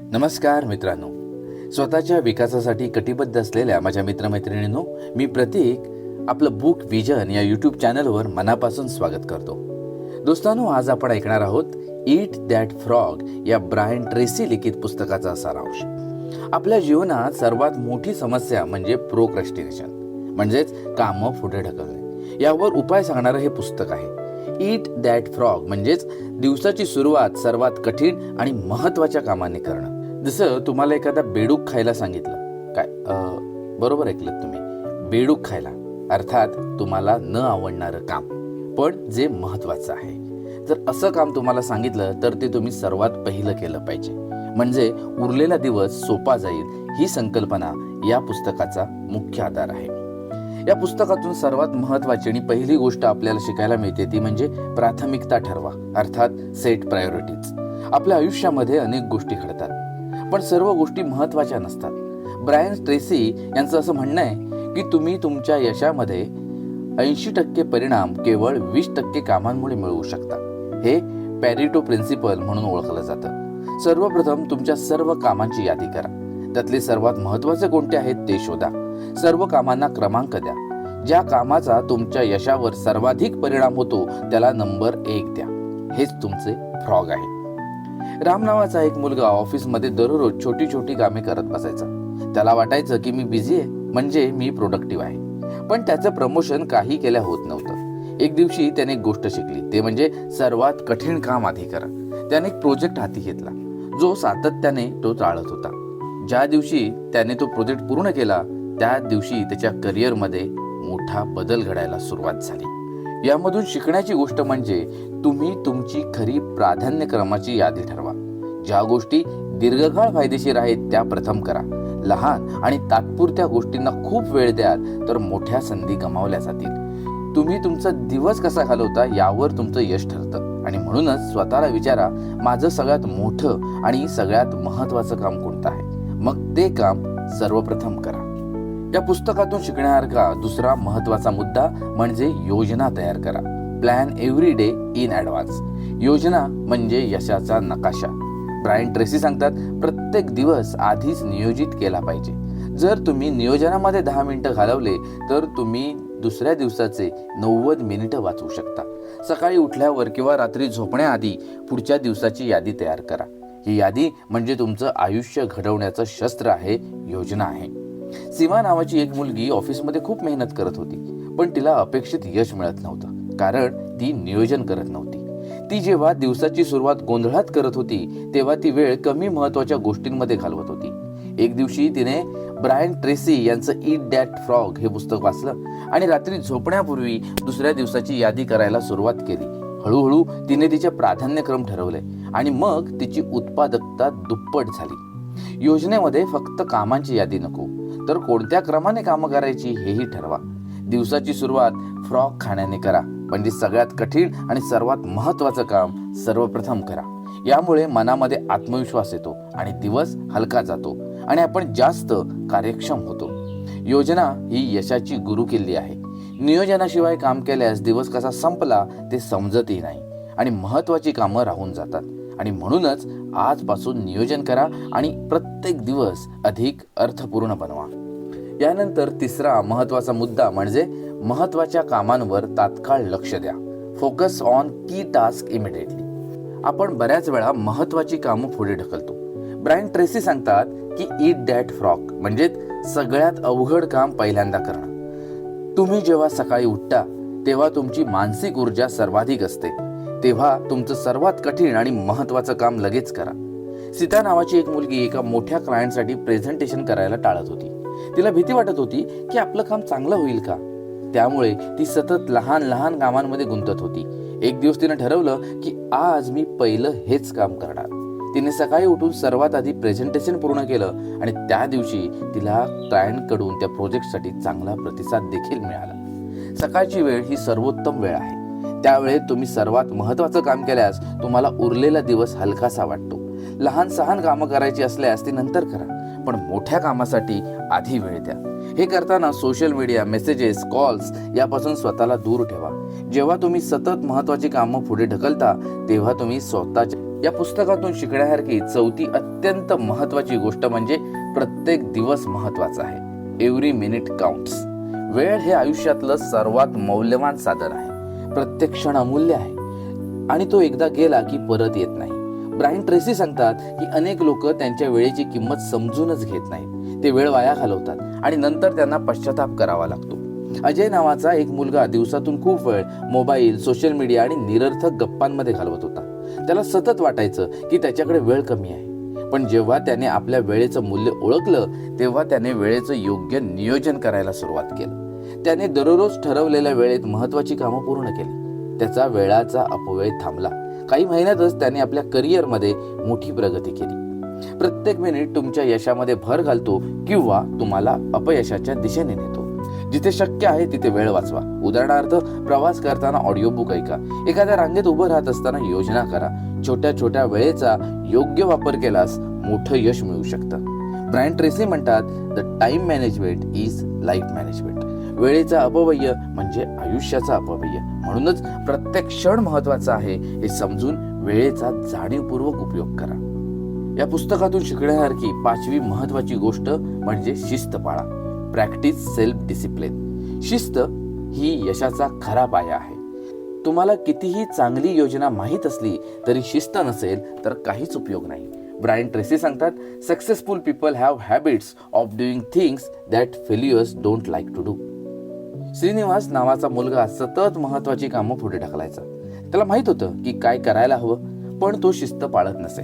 नमस्कार मित्रांनो. स्वतःच्या विकासासाठी कटिबद्ध असलेल्या माझ्या मित्रमैत्रिणींनो मी प्रतीक आपलं बुक विजन या यूट्यूब चॅनलवर मनापासून स्वागत करतो. दोस्तांनो आज आपण ऐकणार आहोत इट दॅट फ्रॉग या ब्रायन ट्रेसी लिखित पुस्तकाचा सारांश. आपल्या जीवनात सर्वात मोठी समस्या म्हणजे प्रोक्रस्टिनेशन म्हणजेच कामं पुढे ढकलणे. यावर उपाय सांगणारं हे पुस्तक आहे. ईट दॅट फ्रॉग म्हणजेच दिवसाची सुरुवात सर्वात कठीण आणि महत्त्वाच्या कामाने करणं. जसं तुम्हाला एखादा बेडूक खायला सांगितलं. काय? बरोबर ऐकलं तुम्ही. बेडूक खायला. अर्थात तुम्हाला न आवडणारं काम. पण जे महत्वाचं आहे. जर असं काम तुम्हाला सांगितलं तर ते तुम्ही सर्वात पहिलं केलं पाहिजे. म्हणजे उरलेला दिवस सोपा जाईल ही संकल्पना या पुस्तकाचा मुख्य आधार आहे. या पुस्तकातून सर्वात महत्वाची आणि पहिली गोष्ट आपल्याला शिकायला मिळते ती म्हणजे प्राथमिकता ठरवा अर्थात सेट प्रायोरिटीज आपल्या आयुष्यामध्ये अनेक गोष्टी घडतात पण सर्व गोष्टी महत्त्वाच्या नसतात. ब्रायन ट्रेसी यांचं असं म्हणणं आहे की तुम्ही तुमच्या यशामध्ये ऐंशी टक्के परिणाम केवळ वीस टक्के कामांमुळे मिळवू शकता. हे पॅरिटो प्रिन्सिपल म्हणून ओळखलं जातं. सर्वप्रथम तुमच्या सर्व कामांची यादी करा. त्यातले सर्वात महत्त्वाचे कोणते आहेत ते शोधा. सर्व कामांना क्रमांक द्या. ज्या कामाचा तुमच्या यशावर सर्वाधिक परिणाम होतो त्याला नंबर एक द्या. हेच तुमचे फ्रॉग आहे. राम नावाचा एक मुलगा ऑफिसमध्ये दररोज छोटी छोटी कामे करत बसायचा. त्याला वाटायचं की मी बिझी आहे म्हणजे मी प्रोडक्टिव्ह आहे. पण त्याचं प्रमोशन काही केल्या होत नव्हतं. एक दिवशी त्याने एक गोष्ट शिकली ते म्हणजे सर्वात कठीण काम आधी करा. त्याने एक प्रोजेक्ट हाती घेतला. जो सातत्याने तो चाळत होता. ज्या दिवशी त्याने तो प्रोजेक्ट पूर्ण केला त्या दिवशी त्याच्या करिअरमध्ये मोठा बदल घडायला सुरुवात झाली. यामधून शिकण्याची गोष्ट म्हणजे तुम्ही तुमची खरी प्राधान्यक्रमाची यादी ठरवा. ज्या गोष्टी दीर्घकाळ फायदेशीर आहेत त्या प्रथम करा. लहान आणि तात्पुरत्या गोष्टींना खूप वेळ द्याल तर मोठ्या संधी गमावल्या जातील. तुम्ही तुमचा दिवस कसा घालवता यावर तुमचं यश ठरतं. आणि म्हणूनच स्वतःला विचारा माझं सगळ्यात मोठं आणि सगळ्यात महत्वाचं काम कोणतं आहे? मग ते काम सर्वप्रथम करा. या पुस्तकातून शिकण्यासारखा दुसरा महत्त्वाचा मुद्दा म्हणजे योजना तयार करा. Plan every day in advance योजना म्हणजे यशाचा नकाशा. ब्रायन ट्रेसी सांगतात प्रत्येक दिवस आधीच नियोजित केला पाहिजे. जर तुम्ही नियोजनामध्ये दहा मिनिटं घालवले तर तुम्ही दुसऱ्या दिवसाचे नव्वद मिनिटं वाचवू शकता. सकाळी उठल्यावर किंवा रात्री झोपण्याआधी पुढच्या दिवसाची यादी तयार करा. ही यादी म्हणजे तुमचं आयुष्य घडवण्याचं शस्त्र आहे योजना आहे. सीमा नावाची एक मुलगी ऑफिसमध्ये खूप मेहनत करत होती पण तिला अपेक्षित यश मिळत नव्हतं कारण ती नियोजन करत नव्हती. ती जेव्हा दिवसाची सुरुवात गोंधळात करत होती तेव्हा ती वेळ कमी महत्त्वाच्या गोष्टींमध्ये घालवत होती. एक दिवशी तिने ब्रायन ट्रेसी यांचं ईट डॅट फ्रॉग हे पुस्तक वाचलं आणि रात्री झोपण्यापूर्वी दुसऱ्या दिवसाची यादी करायला सुरुवात केली. हळूहळू तिने तिचे प्राधान्यक्रम ठरवले आणि मग तिची उत्पादकता दुप्पट झाली. योजनेमध्ये फक्त कामांची यादी नको तर कोणत्या क्रमाने कामं करायची हेही ठरवा. दिवसाची सुरुवात फ्रॉक खाण्याने करा. म्हणजे सगळ्यात कठीण आणि सर्वात महत्वाचं काम सर्वप्रथम करा. यामुळे मनामध्ये आत्मविश्वास येतो आणि दिवस हलका जातो आणि आपण जास्त कार्यक्षम होतो. योजना ही यशाची गुरुकिल्ली आहे. नियोजनाशिवाय काम केल्यास दिवस कसा संपला ते समजतही नाही आणि महत्वाची कामं राहून जातात. आणि म्हणूनच आजपासून नियोजन करा आणि प्रत्येक दिवस अधिक अर्थपूर्ण बनवा. यानंतर तिसरा महत्त्वाचा मुद्दा म्हणजे महत्त्वाच्या कामांवर तात्काळ लक्ष द्या. Focus on key task immediately आपण बऱ्याच वेळा महत्वाची कामं पुढे ढकलतो. ब्रायन ट्रेसी सांगतात की इट डॅट फ्रॉक म्हणजे सगळ्यात अवघड काम पहिल्यांदा करणं. तुम्ही जेव्हा सकाळी उठता तेव्हा तुमची मानसिक ऊर्जा सर्वाधिक असते. तेव्हा तुमचं सर्वात कठीण आणि महत्वाचं काम लगेच करा. सीता नावाची एक मुलगी एका मोठ्या क्लायंटसाठी प्रेझेंटेशन करायला टाळत होती. तिला भीती वाटत होती की आपलं काम चांगलं होईल का? त्यामुळे ती सतत लहान लहान कामांमध्ये गुंतत होती. एक दिवस तिने ठरवलं की आज मी पहिलं हेच काम करणार. तिने सकाळी उठून सर्वात आधी प्रेझेंटेशन पूर्ण केलं आणि त्या दिवशी तिला क्लायंटकडून त्या प्रोजेक्टसाठी चांगला प्रतिसाद देखील मिळाला. सकाळची वेळ ही सर्वोत्तम वेळ आहे. त्यावेळी तुम्ही सर्वात महत्वाचं काम केल्यास तुम्हाला उरलेला दिवस हलकासा वाटतो. लहान सहान कामं करायची असल्यास ती नंतर करा पण मोठ्या कामासाठी आधी वेळ द्या. हे करताना सोशल मीडिया मेसेजेस कॉल्स यापासून स्वतःला दूर ठेवा. जेव्हा तुम्ही सतत महत्वाची कामं पुढे ढकलता तेव्हा तुम्ही स्वतःच्या या पुस्तकातून शिकण्यासारखी चौथी अत्यंत महत्वाची गोष्ट म्हणजे प्रत्येक दिवस महत्त्वाचा आहे. एव्हरी मिनिट काउंट्स वेळ हे आयुष्यातलं सर्वात मौल्यवान साधन आहे. प्रत्येक क्षण अमूल्य आहे. आणि तो एकदा गेला की परत येत नाही. ब्रायन ट्रेसी सांगतात की अनेक लोक त्यांच्या वेळेची किंमत समजूनच घेत नाहीत. ते वेळ वाया घालवतात आणि नंतर त्यांना पश्चाताप करावा लागतो. अजय नावाचा एक मुलगा दिवसातून खूप वेळ मोबाईल सोशल मीडिया आणि निरर्थक गप्पांमध्ये घालवत होता. त्याला सतत वाटायचं की त्याच्याकडे वेळ कमी आहे. पण जेव्हा त्याने आपल्या वेळेचं मूल्य ओळखलं तेव्हा त्याने वेळेचं योग्य नियोजन करायला सुरुवात केलं. त्याने दररोज ठरवलेल्या वेळेत महत्वाची कामं पूर्ण केली. त्याचा वेळाचा अपव्यय थांबला. काही महिन्यातच त्याने आपल्या करिअरमध्ये मोठी प्रगती केली. प्रत्येक मिनिट तुमच्या यशामध्ये भर घालतो किंवा तुम्हाला अपयशाच्या दिशेने नेतो. जिथे शक्य आहे तिथे वेळ वाचवा. उदाहरणार्थ प्रवास करताना ऑडिओ बुक ऐका. एखाद्या रांगेत उभं राहत असताना योजना करा. छोट्या छोट्या वेळेचा योग्य वापर केल्यास मोठं यश मिळू शकतं. ब्रायन ट्रेसी म्हणतात the time management is life management वेळेचा अपव्यय म्हणजे आयुष्याचा अपव्यय. म्हणूनच प्रत्येक क्षण महत्त्वाचा आहे हे समजून वेळेचा जाणीवपूर्वक उपयोग करा. या पुस्तकातून शिकण्यासारखी पाचवी महत्वाची गोष्ट म्हणजे शिस्त पाळा. प्रॅक्टिस सेल्फ डिसिप्लिन शिस्त ही यशाचा खरा पाया आहे. तुम्हाला कितीही चांगली योजना माहीत असली तरी शिस्त नसेल तर काहीच उपयोग नाही. ब्रायन ट्रेसी सांगतात successful people have habits of doing things that failures don't like to do Shrinivas नावाचा मुलगा सतत महत्वाची कामं पुढे ढकलायचा. त्याला माहीत होतं की काय करायला हवं पण तो शिस्त पाळत नसे.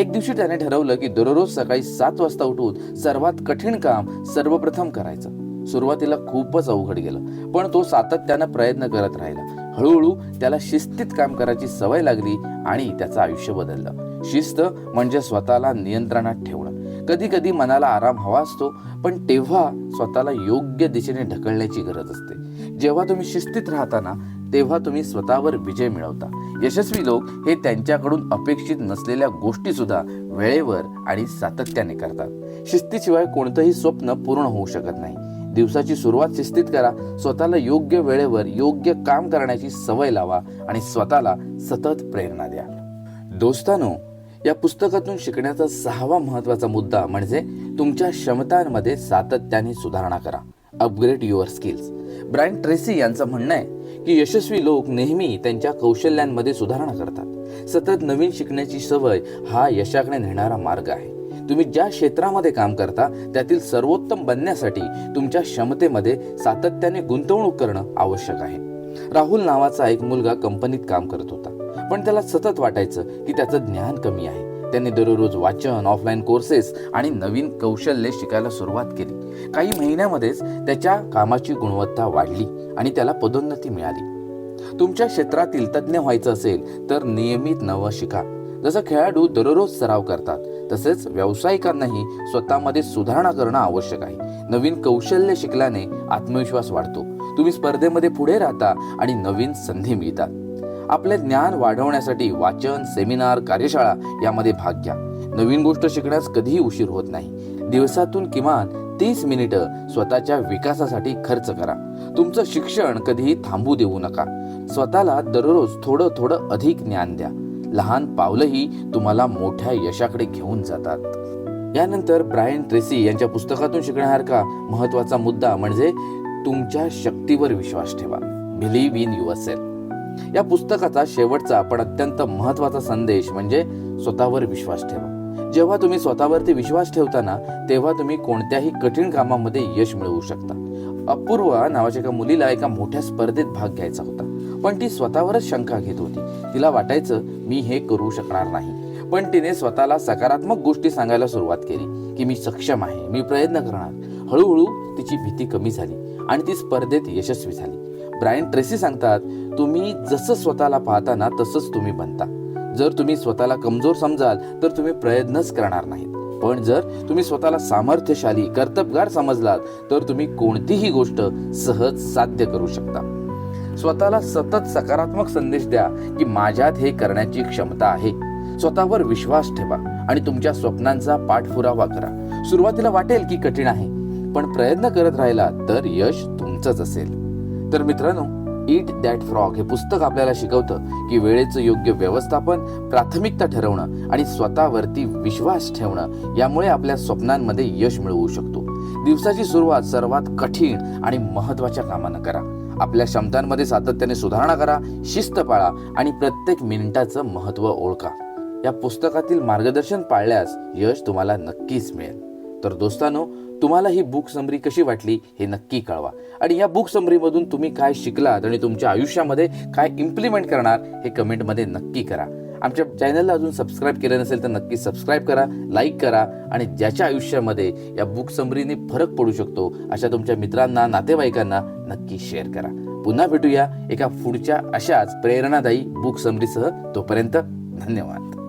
एक दिवशी त्याने ठरवलं की दररोज सकाळी सात वाजता उठून सर्वात कठीण काम सर्वप्रथम करायचं. सुरुवातीला खूपच अवघड गेलं पण तो सातत्यानं प्रयत्न करत राहिला. हळूहळू त्याला शिस्तीत काम करायची सवय लागली आणि त्याचं आयुष्य बदललं. शिस्त म्हणजे स्वतःला नियंत्रणात ठेवणं. कधी कधी मनाला आराम हवा असतो पण तेव्हा स्वतःला योग्य दिशेने ढकलण्याची गरज असते. जेव्हा तुम्ही शिस्तीत राहताना तेव्हा तुम्ही स्वतःवर विजय मिळवता. यशस्वी लोक हे त्यांच्याकडून अपेक्षित नसलेल्या गोष्टी सुद्धा वेळेवर आणि सातत्याने करतात. शिस्तीशिवाय कोणतंही स्वप्न पूर्ण होऊ शकत नाही. दिवसाची सुरुवात शिस्तीत करा स्वतःला योग्य वेळेवर योग्य काम करण्याची सवय लावा आणि स्वतःला सतत प्रेरणा द्या. दोस्तानो या पुस्तकातून शिकण्याचा सहावा महत्त्वाचा मुद्दा म्हणजे तुमच्या क्षमतांमध्ये सातत्याने सुधारणा करा. Upgrade your skills Brian Tracy यांचं म्हणणं आहे की यशस्वी लोक नेहमी त्यांच्या कौशल्यांमध्ये सुधारणा करतात. सतत नवीन शिकण्याची सवय हा यशाकडे नेणारा मार्ग आहे. तुम्ही ज्या क्षेत्रामध्ये काम करता त्यातील सर्वोत्तम बनण्यासाठी तुमच्या क्षमतेमध्ये सातत्याने गुंतवणूक करणं आवश्यक आहे. राहुल नावाचा एक मुलगा कंपनीत काम करत होता. पण त्याला सतत वाटायचं की त्याचं ज्ञान कमी आहे. त्याने दररोज वाचन ऑफलाईन कोर्सेस आणि नवीन कौशल्ये शिकायला सुरुवात केली. काही महिन्यामध्येच त्याच्या कामाची गुणवत्ता वाढली आणि त्याला पदोन्नती मिळाली. तुमच्या क्षेत्रातील तज्ज्ञ व्हायचं असेल तर नियमित नवं शिका. जसं खेळाडू दररोज सराव करतात तसेच व्यावसायिकांनाही स्वतःमध्ये सुधारणा करणं आवश्यक आहे. नवीन कौशल्य शिकल्याने आत्मविश्वास वाढतो. तुम्ही स्पर्धेमध्ये पुढे राहता आणि नवीन संधी मिळतात. आपले ज्ञान वाढवण्यासाठी वाचन सेमिनार कार्यशाळा यामध्ये भाग घ्या. नवीन गोष्ट शिकण्यास कधीही उशीर होत नाही. दिवसातून किमान तीस मिनिटं स्वतःच्या विकासासाठी खर्च करा. तुमचं शिक्षण कधीही थांबू देऊ नका. स्वतःला दररोज थोडं थोडं अधिक ज्ञान द्या. लहान पावलंही तुम्हाला मोठ्या यशाकडे घेऊन जातात. यानंतर ब्रायन ट्रेसी यांच्या पुस्तकातून शिकण्यासारखा महत्त्वाचा मुद्दा म्हणजे तुमच्या शक्तीवर विश्वास ठेवा. बिलीव्ह इन युअर सेल्फ या पुस्तकाचा शेवटचा पण अत्यंत महत्त्वाचा संदेश म्हणजे स्वतःवर विश्वास ठेवा. जेव्हा तुम्ही स्वतःवरती विश्वास ठेवताना तेव्हा तुम्ही कोणत्याही कठीण कामामध्ये यश मिळवू शकता. अपूर्वा नावाच्या एका मुलीला एका मोठ्या स्पर्धेत भाग घ्यायचा होता. पण ती स्वतःवरच शंका घेत होती. तिला वाटायचं मी हे करू शकणार नाही. पण तिने स्वतःला सकारात्मक गोष्टी सांगायला सुरुवात केली की मी सक्षम आहे मी प्रयत्न करणार. हळूहळू तिची भीती कमी झाली आणि ती स्पर्धेत यशस्वी झाली. ब्रायन ट्रेसी सांगतात तुम्ही जसं स्वतःला पाहता ना तसंच तुम्ही बनता. जर तुम्ही स्वतःला कमजोर समजाल तर तुम्ही प्रयत्नच करणार नाहीत. पण जर तुम्ही स्वतःला सामर्थ्यशाली कर्तबगार समजलात तर तुम्ही कोणतीही गोष्ट सहज साध्य करू शकता. स्वतःला सतत सकारात्मक संदेश द्या की माझ्यात हे करण्याची क्षमता आहे. स्वतःवर विश्वास ठेवा आणि तुमच्या स्वप्नांचा पाठपुरावा करा. सुरुवातीला वाटेल की कठीण आहे पण प्रयत्न करत राहिला तर यश तुमचंच असेल. तर मित्रांनो इट दॅट फ्रॉग हे पुस्तक आपल्याला शिकवतं की वेळेचं योग्य व्यवस्थापन प्राथमिकता ठरवणं आणि स्वतःवरती विश्वास ठेवणं यामुळे आपल्या स्वप्नांमध्ये यश मिळवू शकतो. दिवसाची सुरुवात सर्वात कठीण आणि महत्त्वाच्या कामानं करा. आपल्या क्षमतांमध्ये सातत्याने सुधारणा करा शिस्त पाळा आणि प्रत्येक मिनिटाचं महत्त्व ओळखा. या पुस्तकातील मार्गदर्शन पाळल्यास यश तुम्हाला नक्कीच मिळेल. तर दोस्तांनो तुम्हाला ही बुक समरी कशी वाटली हे नक्की कळवा. आणि या बुक समरीमधून तुम्ही काय शिकलात आणि तुमच्या आयुष्यामध्ये काय इम्प्लिमेंट करणार हे कमेंटमध्ये नक्की करा. आमच्या चॅनलला अजून सबस्क्राईब केलं नसेल तर नक्की सबस्क्राईब करा लाईक करा आणि ज्याच्या आयुष्यामध्ये या बुक समरीने फरक पडू शकतो अशा तुमच्या मित्रांना नातेवाईकांना नक्की शेअर करा. पुन्हा भेटूया एका पुढच्या अशाच प्रेरणादायी बुक समरीसह तोपर्यंत धन्यवाद.